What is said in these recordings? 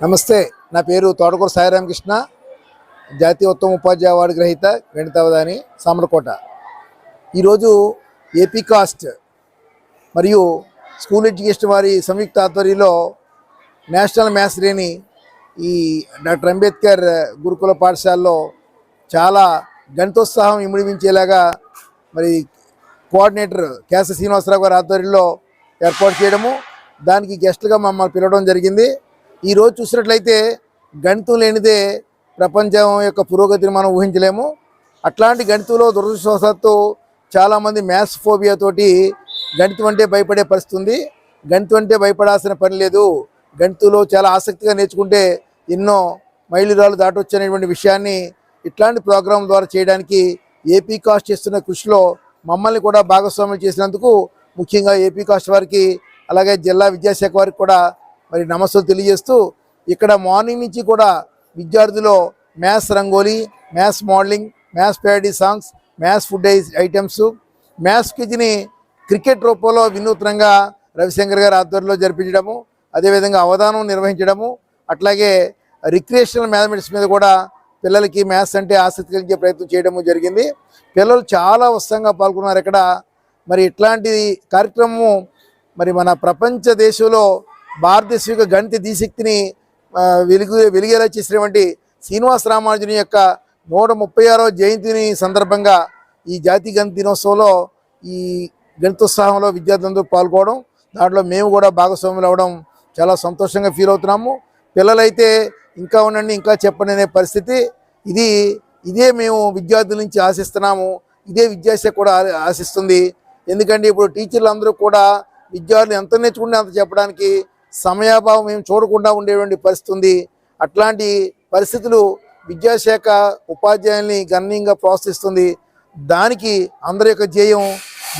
నమస్తే నా పేరు తోటకూర సాయిరామకృష్ణ జాతీయ ఉత్తమ ఉపాధ్యాయ అవార్డు గ్రహీత గణితావధాని సామర్లకోట. ఈరోజు ఏపీ కాస్ట్ మరియు స్కూల్ ఎడ్యుకేషన్ వారి సంయుక్త ఆధ్వర్యంలో నేషనల్ మ్యాథ్స్ డేని ఈ డాక్టర్ అంబేద్కర్ గురుకుల పాఠశాలలో చాలా గణితోత్సాహం ఇమిడిపించేలాగా మరి కోఆర్డినేటర్ కేశ శ్రీనివాసరావు గారి ఆధ్వర్యంలో ఏర్పాటు చేయడము దానికి గెస్ట్లుగా మమ్మల్ని పిలవడం జరిగింది. ఈరోజు చూసినట్లయితే గణితం లేనిదే ప్రపంచం యొక్క పురోగతిని మనం ఊహించలేము. అట్లాంటి గణితంలో దురదృష్టవశాత్తు చాలామంది మ్యాథ్స్ ఫోబియాతోటి గణితం అంటే భయపడే పరిస్థితి ఉంది. గణితం అంటే భయపడాల్సిన పని లేదు. గణితంలో చాలా ఆసక్తిగా నేర్చుకుంటే ఎన్నో మైలురాళ్ళు దాటొచ్చు అనేటువంటి విషయాన్ని ఇట్లాంటి ప్రోగ్రాం ద్వారా చేయడానికి ఏపీ కాస్ట్ చేస్తున్న కృషిలో మమ్మల్ని కూడా భాగస్వామ్యం చేసినందుకు ముఖ్యంగా ఏపీ కాస్ట్ వారికి అలాగే జిల్లా విద్యాశాఖ వారికి కూడా మరి నమస్సులు తెలియజేస్తూ ఇక్కడ మార్నింగ్ నుంచి కూడా విద్యార్థులు maths rangoli maths modeling maths parody songs maths food items maths క్విజ్ని cricket రూపంలో వినూత్నంగా రవిశంకర్ గారి ఆధ్వర్యంలో జరిపించడము అదేవిధంగా అవధానం నిర్వహించడము అట్లాగే రిక్రియేషనల్ మ్యాథమెటిక్స్ మీద కూడా పిల్లలకి మ్యాథ్స్ అంటే ఆసక్తి కలిగే ప్రయత్నం చేయడము జరిగింది. పిల్లలు చాలా ఉత్సాహంగా పాల్గొన్నారు ఇక్కడ. మరి ఇట్లాంటి కార్యక్రమము మరి మన ప్రపంచ దేశంలో భారతదేశ యొక్క గణిత దీశక్తిని వెలుగు వెలిగేలా చేసినటువంటి శ్రీనివాస రామానుజుని యొక్క నూట ముప్పై ఆరో జయంతిని సందర్భంగా ఈ జాతీయ గణిత దినోత్సవంలో ఈ గణితోత్సాహంలో విద్యార్థులందరూ పాల్గొనడం దాంట్లో మేము కూడా భాగస్వాములు అవ్వడం చాలా సంతోషంగా ఫీల్ అవుతున్నాము. పిల్లలైతే ఇంకా ఉండండి ఇంకా చెప్పండి అనే పరిస్థితి. ఇది ఇదే మేము విద్యార్థుల నుంచి ఆశిస్తున్నాము. ఇదే విద్యాశాఖ కూడా ఆశిస్తుంది. ఎందుకంటే ఇప్పుడు టీచర్లు అందరూ కూడా విద్యార్థులు ఎంత నేర్చుకుంటే అంత చెప్పడానికి సమయాభావం మేము చూడకుండా ఉండేటువంటి పరిస్థితి ఉంది. అట్లాంటి పరిస్థితులు విద్యాశాఖ ఉపాధ్యాయుల్ని గణనీయంగా ప్రోత్సహిస్తుంది. దానికి అందరి యొక్క ధ్యేయం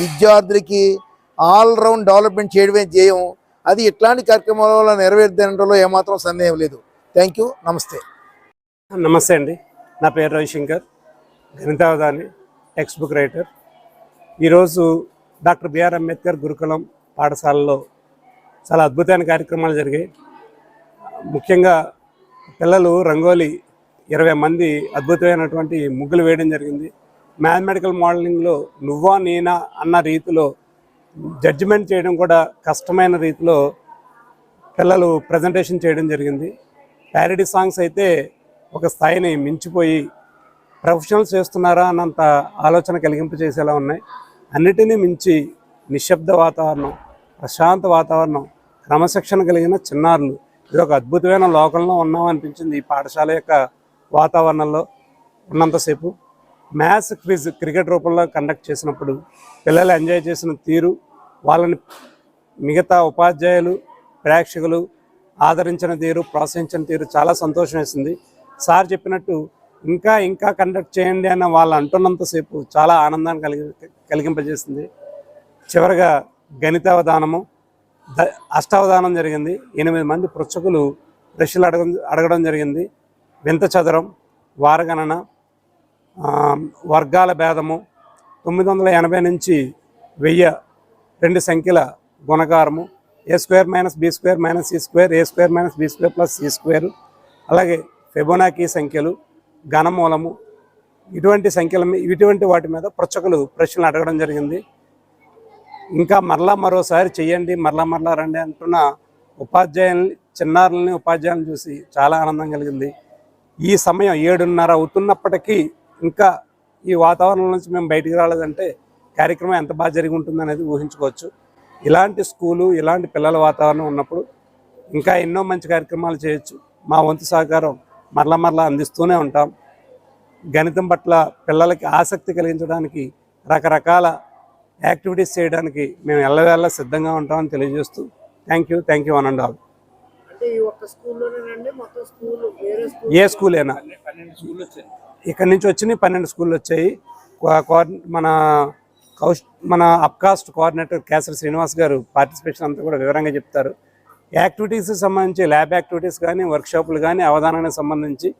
విద్యార్థులకి ఆల్ రౌండ్ డెవలప్మెంట్ చేయడమే ధ్యేయం. అది ఇట్లాంటి కార్యక్రమాల వల్ల నెరవేర్దనలో ఏమాత్రం సందేహం లేదు. Thank you. నమస్తే. నమస్తే అండి. నా పేరు రవిశంకర్. గణితావధాని టెక్స్ట్ బుక్ రైటర్. ఈరోజు డాక్టర్ బిఆర్ అంబేద్కర్ గురుకులం పాఠశాలలో చాలా అద్భుతమైన కార్యక్రమాలు జరిగాయి. ముఖ్యంగా పిల్లలు రంగోలీ ఇరవై మంది అద్భుతమైనటువంటి ముగ్గులు వేయడం జరిగింది. మ్యాథమెటికల్ మోడలింగ్లో నువ్వా నేనా అన్న రీతిలో జడ్జిమెంట్ చేయడం కూడా కష్టమైన రీతిలో పిల్లలు ప్రజెంటేషన్ చేయడం జరిగింది. ప్యారడీ సాంగ్స్ అయితే ఒక స్థాయిని మించిపోయి ప్రొఫెషనల్స్ చేస్తున్నారా అన్నంత ఆలోచన కలిగింపచేసేలా ఉన్నాయి. అన్నిటినీ మించి నిశ్శబ్ద వాతావరణం ప్రశాంత వాతావరణం క్రమశిక్షణ కలిగిన చిన్నారులు. ఇది ఒక అద్భుతమైన లోకంలో ఉన్నాం అనిపించింది ఈ పాఠశాల యొక్క వాతావరణంలో ఉన్నంతసేపు. మ్యాథ్స్ క్విజ్ క్రికెట్ రూపంలో కండక్ట్ చేసినప్పుడు పిల్లలు ఎంజాయ్ చేసిన తీరు వాళ్ళని మిగతా ఉపాధ్యాయులు ప్రేక్షకులు ఆదరించిన తీరు ప్రోత్సహించిన తీరు చాలా సంతోషం వేసింది. సార్ చెప్పినట్టు ఇంకా ఇంకా కండక్ట్ చేయండి అన్న వాళ్ళు అంటున్నంతసేపు చాలా ఆనందాన్ని కలిగి కలిగింపజేసింది. చివరిగా గణితావధానము ద అష్టావధానం జరిగింది. ఎనిమిది మంది పృచ్ఛకులు ప్రశ్నలు అడగడం అడగడం జరిగింది. వింత చదరం వారగణన వర్గాల భేదము తొమ్మిది వందల ఎనభై నుంచి వెయ్యి రెండు సంఖ్యల గుణకారము A square minus B square minus C square A square minus B square plus C square అలాగే ఫెబోనాకీ సంఖ్యలు ఘనమూలము ఇటువంటి సంఖ్యల ఇటువంటి వాటి మీద ప్రచకులు ప్రశ్నలు అడగడం జరిగింది. ఇంకా మరలా మరోసారి చెయ్యండి మరలా మరలా రండి అంటున్న ఉపాధ్యాయుల్ని చిన్నారులని ఉపాధ్యాయులను చూసి చాలా ఆనందం కలిగింది. ఈ సమయం ఏడున్నర అవుతున్నప్పటికీ ఇంకా ఈ వాతావరణం నుంచి మేము బయటికి రాలేదంటే కార్యక్రమం ఎంత బాగా జరిగి ఉంటుంది అనేది ఊహించుకోవచ్చు. ఇలాంటి స్కూలు ఇలాంటి పిల్లల వాతావరణం ఉన్నప్పుడు ఇంకా ఎన్నో మంచి కార్యక్రమాలు చేయొచ్చు. మా వంతు సహకారం మరలా మరలా అందిస్తూనే ఉంటాం. గణితం పట్ల పిల్లలకి ఆసక్తి కలిగించడానికి రకరకాల యాక్టివిటీస్ చేయడానికి మేము ఎల్లవేళ సిద్ధంగా ఉంటామని తెలియజేస్తూ thank you thank you one and all A school అయినా ఇక్కడ నుంచి వచ్చినాయి పన్నెండు స్కూళ్ళు వచ్చాయి. మన కౌశ్ మన అప్కాస్ట్ కోఆర్డినేటర్ కేసరి శ్రీనివాస్ గారు పార్టిసిపేషన్ అంతా కూడా వివరంగా చెప్తారు. యాక్టివిటీస్కి సంబంధించి ల్యాబ్ యాక్టివిటీస్ కానీ వర్క్షాపులు కానీ అవధానానికి సంబంధించి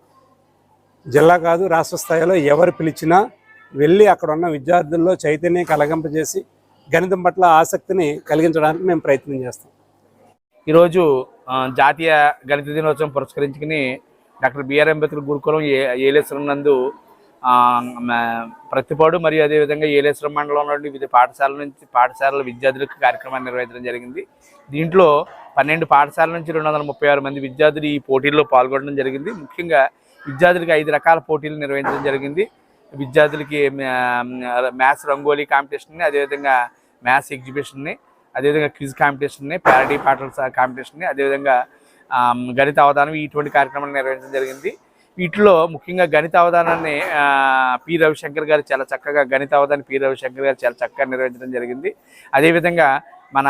జిల్లా కాదు రాష్ట్ర స్థాయిలో ఎవరు పిలిచినా వెళ్ళి అక్కడ ఉన్న విద్యార్థుల్లో చైతన్యం కలగంపజేసి గణితం పట్ల ఆసక్తిని కలిగించడానికి మేము ప్రయత్నం చేస్తాం. ఈరోజు జాతీయ గణిత దినోత్సవం పురస్కరించుకుని డాక్టర్ బిఆర్ అంబేద్కర్ గురుకులం ఏ ఏలేశ్వరం నందు ప్రతిపాడు మరియు అదేవిధంగా ఏలేశ్వరం మండలంలోని వివిధ పాఠశాలల నుంచి పాఠశాలల విద్యార్థులకు కార్యక్రమాన్ని నిర్వహించడం జరిగింది. దీంట్లో పన్నెండు పాఠశాలల నుంచి రెండు వందల ముప్పై ఆరు మంది విద్యార్థులు ఈ పోటీల్లో పాల్గొనడం జరిగింది. ముఖ్యంగా విద్యార్థులకు ఐదు రకాల పోటీలు నిర్వహించడం జరిగింది. విద్యార్థులకి మ్యాథ్స్ రంగోలీ కాంపిటీషన్ని అదేవిధంగా మ్యాథ్స్ ఎగ్జిబిషన్ని అదేవిధంగా క్విజ్ కాంపిటీషన్ని ప్యారడీ పాటల కాంపిటీషన్ని అదేవిధంగా గణిత అవధానం ఇటువంటి కార్యక్రమాలు నిర్వహించడం జరిగింది. వీటిలో ముఖ్యంగా గణిత అవధానాన్ని పి. రవిశంకర్ గారు చాలా చక్కగా గణిత అవధాన్ని పి. రవిశంకర్ గారు చాలా చక్కగా నిర్వహించడం జరిగింది. అదేవిధంగా మన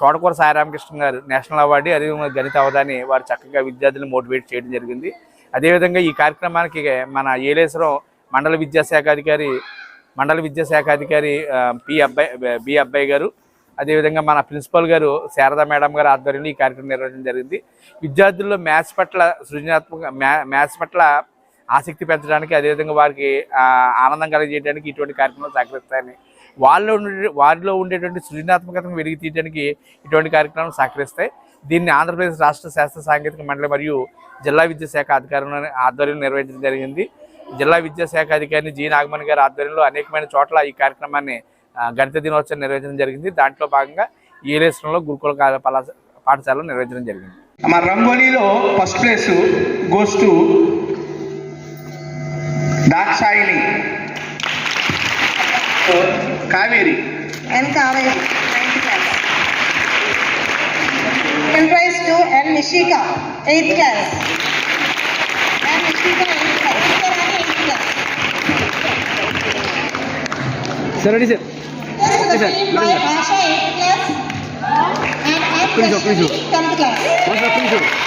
తోటకూర సాయిరామకృష్ణ గారు నేషనల్ అవార్డు అదేవిధంగా గణిత అవధాన్ని వారు చక్కగా విద్యార్థులను మోటివేట్ చేయడం జరిగింది. అదేవిధంగా ఈ కార్యక్రమానికి మన ఏలేశ్వరం మండల విద్యాశాఖ అధికారి మండల విద్యాశాఖ అధికారి పి అబ్బాయి బి అబ్బాయి గారు అదేవిధంగా మన ప్రిన్సిపల్ గారు శారదా మేడం గారు ఆధ్వర్యంలో ఈ కార్యక్రమం నిర్వహించడం జరిగింది. విద్యార్థుల్లో మ్యాథ్స్ పట్ల సృజనాత్మక మ్యాథ్స్ పట్ల ఆసక్తి పెంచడానికి అదేవిధంగా వారికి ఆనందం కలిగజేయడానికి ఇటువంటి కార్యక్రమాలు సహకరిస్తాయని వాళ్ళు ఉండే వారిలో ఉండేటువంటి సృజనాత్మకతను వెలిగి తీయడానికి ఇటువంటి కార్యక్రమాలు సహకరిస్తాయి. దీన్ని ఆంధ్రప్రదేశ్ రాష్ట్ర శాస్త్ర సాంకేతిక మండలి మరియు జిల్లా విద్యాశాఖ అధికారంలో ఆధ్వర్యంలో నిర్వహించడం జరిగింది. జిల్లా విద్యాశాఖ అధికారిని జి నాగమణి గారి ఆధ్వర్యంలో అనేకమైన చోట్ల ఈ కార్యక్రమాన్ని గణిత దినోత్సవం నిర్వహించడం జరిగింది దాంట్లో భాగంగా ఏలేశ్వరంలో గురుకుల పాఠశాలలో నిర్వహించడం జరిగింది మన రంగోలీలో first place goes to Dakshayani Kaveri class. N. Sir ready sir Please, please, please. Come to class. Please, please.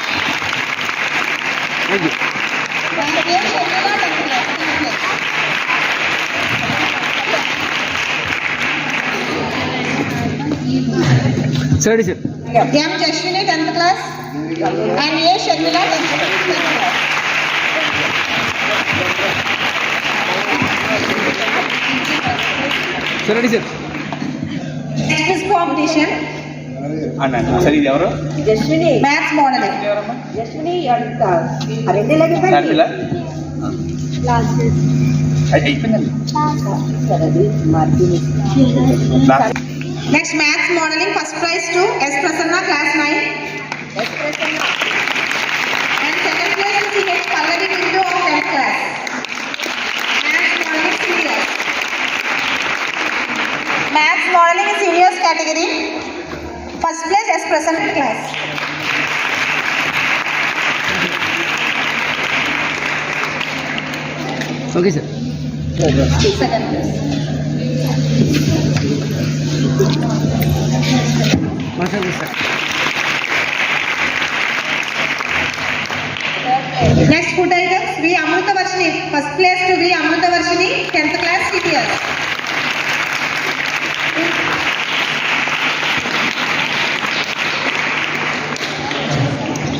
Thank you. Sir, sir. Yeah, I'm Jashwini, 10th class. And yes, Sharmila, 10th class. Sir ನಡಿ sir this is competition ಅಣ್ಣ ಸರಿ ಇದೆ ಅವರು Yashwini maths model Yashwini ಅಂತ ಅರೆಂಡಿಲ್ಲ ಅರೆಂಡಿಲ್ಲ classes Next maths modeling first prize to S Prasanna class 9 S Prasanna and second place to CH Pallavi Bindu of 10th class category first place as present class okay sir second place Masa bisa. Next food items, we Amruta Varshini. First place to be Amruta Varshini, 10th class, CTS.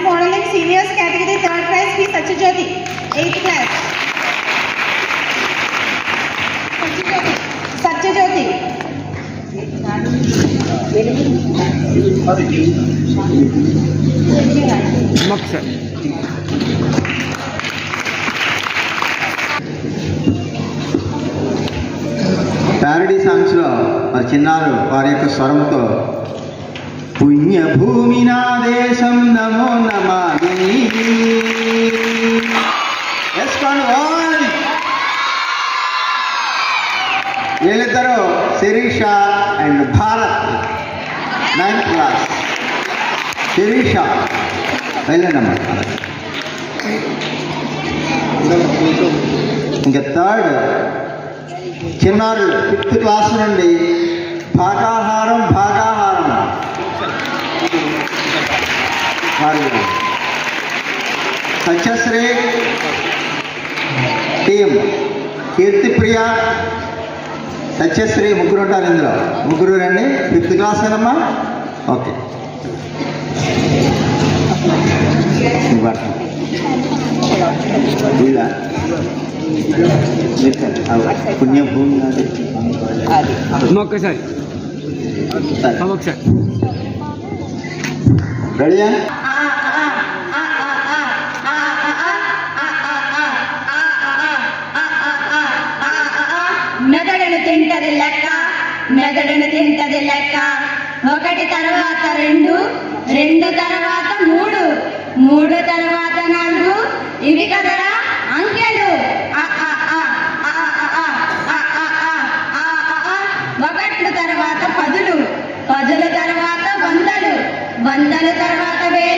Maths modeling seniors category, third prize P. Satyajyoti, 8th class. Satyajyoti. Okay sir parody సాంగ్స్లో మరి చిన్నారు వారి యొక్క స్వరంతో పుణ్యభూమి నా దేశం నమో నమామి. వేసుకోండి వీళ్ళిద్దరూ Sirisha and Bharat. Ninth class Sirisha వెళ్ళండమ్మా ఇంకా థర్డ్ చిన్నారు ఫిఫ్త్ క్లాస్ నుండి భాగాహారం భాగాహారం. వారి సత్యశ్రీ టీం కీర్తిప్రియ సత్యశ్రీ ముగ్గురు ఉంటారు ఇందులో. ముగ్గురు రండి. ఫిఫ్త్ క్లాస్ కదమ్మా? ఓకే. పుణ్యభూమి నాది. ఒక్కసారి. సరే. మెదడును తింటది లెక్క మెదడును తింటది లెక్క ఒకటి తర్వాత రెండు రెండు తర్వాత మూడు మూడు తర్వాత నాలుగు ఇవి కదరా అంకెలు ఒకట్లు తర్వాత పదులు పదుల తర్వాత వందలు వందల తర్వాత వే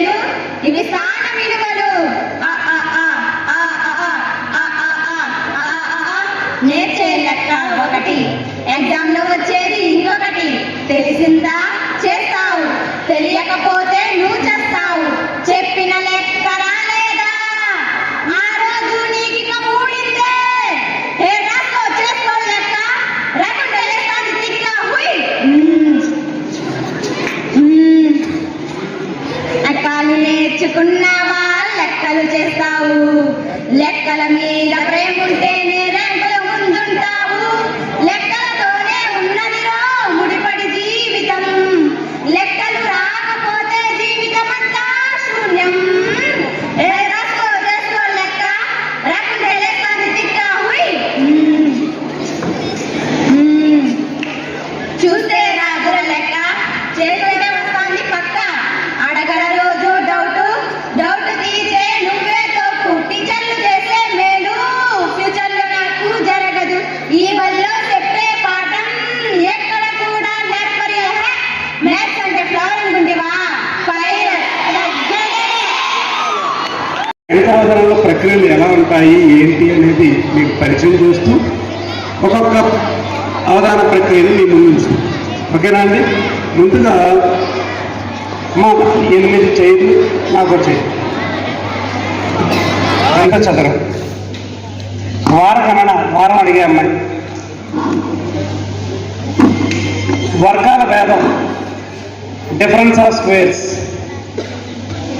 గణితావధానంలో ప్రక్రియలు ఎలా ఉంటాయి ఏంటి అనేది మీకు పరిచయం చేస్తూ ఒక్కొక్క అవధాన ప్రక్రియని మీ ముందు ఉంచుతాం. ఓకేనా అండి? ముందుగా మా ఎనిమిది చైర్లు నాకు చేయి ఎంత చదరం వార గణన వారం అడిగే అమ్మాయి. వర్గాల భేదం. డిఫరెన్స్ ఆఫ్ స్క్వేర్స్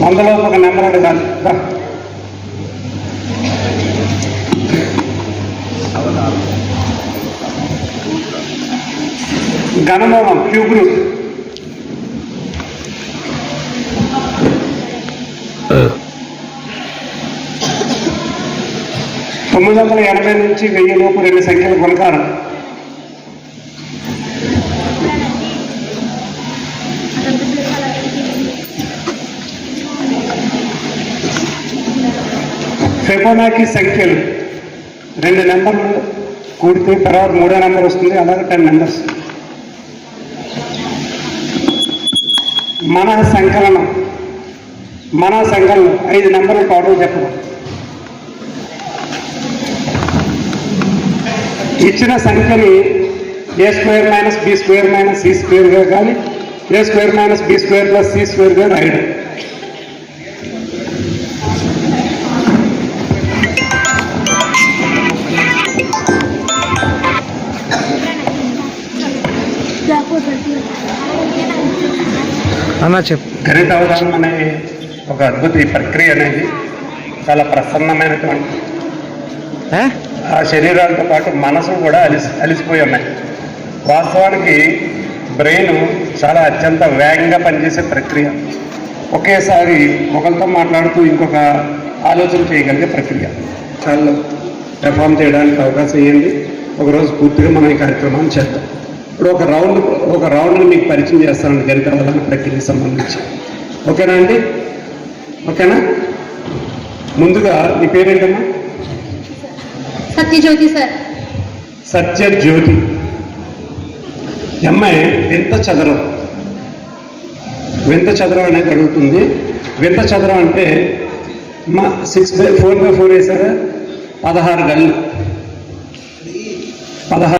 వందలో ఒక నెంబర్ అడగాలి. ఘనమూలం క్యూబులు తొమ్మిది వందల ఎనభై నుంచి వెయ్యి లోపు రెండు సంఖ్యల గుణకారం. ఫెబోనాకి సంఖ్యలు. రెండు నెంబర్లు కూడితే తర్వాత మూడో నెంబర్ వస్తుంది అలాగే టెన్ నెంబర్స్. మన సంకలనం మన సంకలనం. ఐదు నెంబర్లు టోటల్ చెప్పడం ఇచ్చిన సంఖ్యని A square minus B square minus C స్క్వేర్గా కానీ A square minus B square plus C స్క్వేర్గా రాయడం. అన్నా చెప్పు. గణిత అవధానం అనేది ఒక అద్భుత ఈ ప్రక్రియ అనేది చాలా ప్రసన్నమైనటువంటి ఆ శరీరాలతో పాటు మనసు కూడా అలిసి అలిసిపోయి ఉన్నాయి వాస్తవానికి బ్రెయిన్ చాలా అత్యంత వేగంగా పనిచేసే ప్రక్రియ. ఒకేసారి ఒకరితో మాట్లాడుతూ ఇంకొక ఆలోచన చేయగలిగే ప్రక్రియ. చాలా పెర్ఫామ్ చేయడానికి అవకాశం ఇవ్వండి ఒకరోజు పూర్తిగా మనం ఈ కార్యక్రమాన్ని చేద్దాం. ఇప్పుడు ఒక రౌండ్ ఒక రౌండ్ని మీకు పరిచయం చేస్తానండి గణిత అవధాన ప్రక్రియకి సంబంధించి. ఓకేనా అండి? ఓకేనా? ముందుగా మీ పేరేంటమ్మా? సత్యజ్యోతి సార్. సత్య జ్యోతి ఈ అమ్మాయి వింత చదరం. వింత చదరం అనేది అడుగుతుంది. వింత చదరం అంటే మా six by four by four వేసారా పదహారు గళ్ళు పదహారు